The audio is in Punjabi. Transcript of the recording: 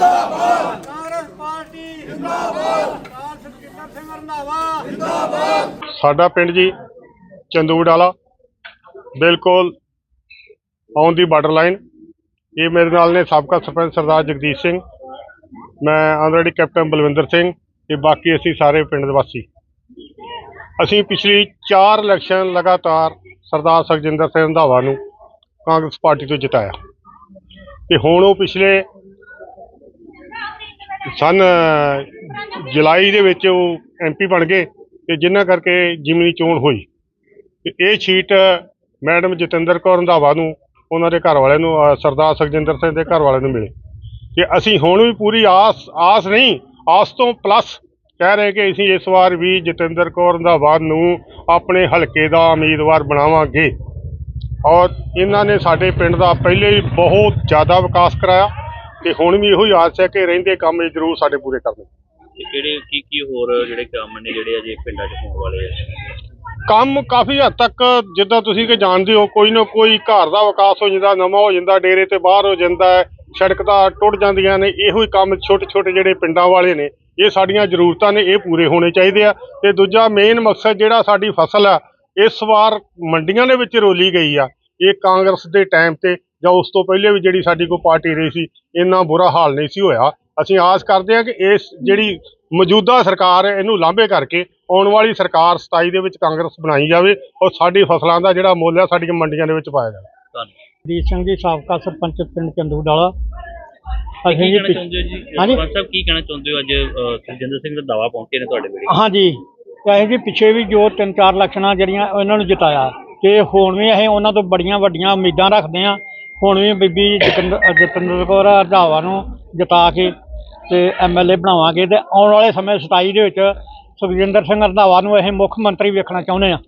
ਜਿੰਦਾਬਾਦ। ਕਾਂਗਰਸ ਪਾਰਟੀ ਜਿੰਦਾਬਾਦ। ਸਰਦਾਰ ਸੁਖਜਿੰਦਰ ਸਿੰਘ ਰੰਧਾਵਾ ਸਾਡਾ ਪਿੰਡ ਜੀ ਚੰਦੂੜਾਲਾ ਬਿਲਕੁਲ ਔਨ ਦੀ ਬਾਰਡਰ ਲਾਈਨ। ਇਹ ਮੇਰੇ ਨਾਲ ਨੇ ਸਾਬਕਾ ਸਰਪੰਚ ਸਰਦਾਰ ਜਗਦੀਸ਼ ਸਿੰਘ। ਮੈਂ ਆਲਰੇਡੀ ਕੈਪਟਨ ਬਲਵਿੰਦਰ ਸਿੰਘ ਤੇ ਬਾਕੀ ਅਸੀਂ ਸਾਰੇ ਪਿੰਡ ਦੇ ਵਾਸੀ। ਅਸੀਂ ਪਿਛਲੀ 4 ਇਲੈਕਸ਼ਨ ਲਗਾਤਾਰ ਸਰਦਾਰ ਸੁਖਜਿੰਦਰ ਸਿੰਘ ਰੰਧਾਵਾ ਨੂੰ ਕਾਂਗਰਸ ਪਾਰਟੀ ਤੋਂ ਜਿਤਾਇਆ। ਤੇ ਹੁਣ ਉਹ ਪਿਛਲੇ ਸਨ ਜੁਲਾਈ ਦੇ ਵਿੱਚ ਉਹ ਐਮਪੀ ਬਣ ਗਏ ਤੇ ਜਿਨ੍ਹਾਂ ਕਰਕੇ ਜਿਮਨੀ ਚੋਣ ਹੋਈ। ਤੇ ਇਹ ਸੀਟ ਮੈਡਮ ਜਤਿੰਦਰ ਕੌਰ ਰੰਧਾਵਾ ਨੂੰ, ਉਹਨਾਂ ਦੇ ਘਰ ਵਾਲਿਆਂ ਨੂੰ, ਅਹ, ਸਰਦਾਰ ਸੁਖਜਿੰਦਰ ਸਿੰਘ ਦੇ ਘਰ ਵਾਲਿਆਂ ਨੂੰ ਮਿਲੇ। ਤੇ ਅਸੀਂ ਹੁਣ ਵੀ ਪੂਰੀ ਆਸ ਆਸ ਨਹੀਂ, ਆਸ ਤੋਂ ਪਲੱਸ ਕਹਿ ਰਹੇ ਕਿ ਅਸੀਂ ਇਸ ਵਾਰ ਵੀ ਜਤਿੰਦਰ ਕੌਰ ਰੰਧਾਵਾ ਨੂੰ ਆਪਣੇ ਹਲਕੇ ਦਾ ਉਮੀਦਵਾਰ ਬਣਾਵਾਂਗੇ। ਔਰ ਇਹਨਾਂ ਨੇ ਸਾਡੇ ਪਿੰਡ ਦਾ ਪਹਿਲੇ ਹੀ ਬਹੁਤ ਜ਼ਿਆਦਾ ਵਿਕਾਸ ਕਰਾਇਆ। ਤੇ ਹੁਣ ਵੀ ਇਹੋ ਹੀ ਆਸ ਹੈ ਕਿ ਰਹਿੰਦੇ ਕੰਮ ਇਹ ਜ਼ਰੂਰ ਸਾਡੇ ਪੂਰੇ ਕਰਨੇ ਤੇ ਕਿਹੜੇ ਕੀ ਕੀ ਹੋਰ ਜਿਹੜੇ ਕੰਮ ਨੇ ਜਿਹੜੇ ਅਜੇ ਪਿੰਡਾਂ 'ਚ ਹੋਣ ਵਾਲੇ ਆ? ਕੰਮ ਕਾਫੀ ਹੱਦ ਤੱਕ ਜਿੱਦਾਂ ਤੁਸੀਂ ਕਿ ਜਾਣਦੇ ਹੋ ਕੋਈ ਨਾ ਕੋਈ ਘਰ ਦਾ ਵਿਕਾਸ ਹੋ ਜਾਂਦਾ ਨਵਾਂ ਹੋ ਜਾਂਦਾ ਡੇਰੇ ਤੇ ਬਾਹਰ ਹੋ ਜਾਂਦਾ ਸੜਕ ਤਾਂ ਟੁੱਟ ਜਾਂਦੀਆਂ ਨੇ ਇਹੋ ਹੀ ਕੰਮ ਛੋਟੇ ਛੋਟੇ ਜਿਹੜੇ ਪਿੰਡਾਂ ਵਾਲੇ ਨੇ ਇਹ ਸਾਡੀਆਂ ਜ਼ਰੂਰਤਾਂ ਨੇ ਇਹ ਪੂਰੇ ਹੋਣੇ ਚਾਹੀਦੇ ਆ। ਤੇ ਦੂਜਾ ਮੇਨ ਮਕਸਦ ਜਿਹੜਾ ਸਾਡੀ ਫਸਲ ਆ ਇਸ ਵਾਰ ਮੰਡੀਆਂ ਦੇ ਵਿੱਚ ਰੋਲੀ ਗਈ ਆ ਇਹ ਕਾਂਗਰਸ ਦੇ ਟਾਈਮ ਤੇ ਜਾਂ ਉਸ ਤੋਂ ਪਹਿਲੇ ਵੀ ਜਿਹੜੀ ਸਾਡੀ ਕੋਈ ਪਾਰਟੀ ਰਹੀ ਸੀ ਇੰਨਾ ਬੁਰਾ ਹਾਲ ਨਹੀਂ ਸੀ ਹੋਇਆ। ਅਸੀਂ ਆਸ ਕਰਦੇ ਹਾਂ ਕਿ ਇਸ ਜਿਹੜੀ ਮੌਜੂਦਾ ਸਰਕਾਰ ਹੈ ਇਹਨੂੰ ਲਾਂਭੇ ਕਰਕੇ ਆਉਣ ਵਾਲੀ ਸਰਕਾਰ 27 ਦੇ ਵਿੱਚ ਕਾਂਗਰਸ ਬਣਾਈ ਜਾਵੇ ਔਰ ਸਾਡੀ ਫਸਲਾਂ ਦਾ ਜਿਹੜਾ ਮੁੱਲ ਹੈ ਸਾਡੀਆਂ ਮੰਡੀਆਂ ਦੇ ਵਿੱਚ ਪਾਇਆ ਜਾਵੇ। ਦੀਪ ਸਿੰਘ ਜੀ ਸਾਬਕਾ ਸਰਪੰਚ ਪਿੰਡ ਚੰਦੂ ਡਾਲਾ ਕੀ ਅਸੀਂ ਜੀ ਹਾਂਜੀ। ਸਰਪੰਚ ਸਾਹਿਬ ਕੀ ਕਹਿਣਾ ਚਾਹੁੰਦੇ ਹੋ? ਅੱਜ ਸੁਖਜਿੰਦਰ ਸਿੰਘ ਰੰਧਾਵਾ ਪਹੁੰਚੇ ਨੇ ਤੁਹਾਡੇ ਵੇਲੇ। ਹਾਂਜੀ। ਅਸੀਂ ਜੀ ਪਿੱਛੇ ਵੀ ਜੋ ਤਿੰਨ ਚਾਰ ਇਲੈਕਸ਼ਨਾਂ ਜਿਹੜੀਆਂ ਉਹਨਾਂ ਨੂੰ ਜਿਤਾਇਆ ਤੇ ਹੁਣ ਵੀ ਅਸੀਂ ਉਹਨਾਂ ਤੋਂ ਬੜੀਆਂ ਵੱਡੀਆਂ ਉਮੀਦਾਂ ਰੱਖਦੇ ਹਾਂ ਹੁਣ ਵੀ ਬੀਬੀ ਜਤਿੰਦਰ ਜਤਿੰਦਰ ਕੌਰ ਰੰਧਾਵਾ ਨੂੰ ਜਿਤਾ ਕੇ ਤੇ ਐਮਐਲਏ ਬਣਾਵਾਂਗੇ ਤੇ ਆਉਣ ਵਾਲੇ ਸਮੇਂ 27 ਦੇ ਵਿੱਚ ਸੁਖਜਿੰਦਰ ਸਿੰਘ ਰੰਧਾਵਾ ਨੂੰ ਅਸੀਂ ਮੁੱਖ ਮੰਤਰੀ ਵੇਖਣਾ ਚਾਹੁੰਦੇ ਹਾਂ।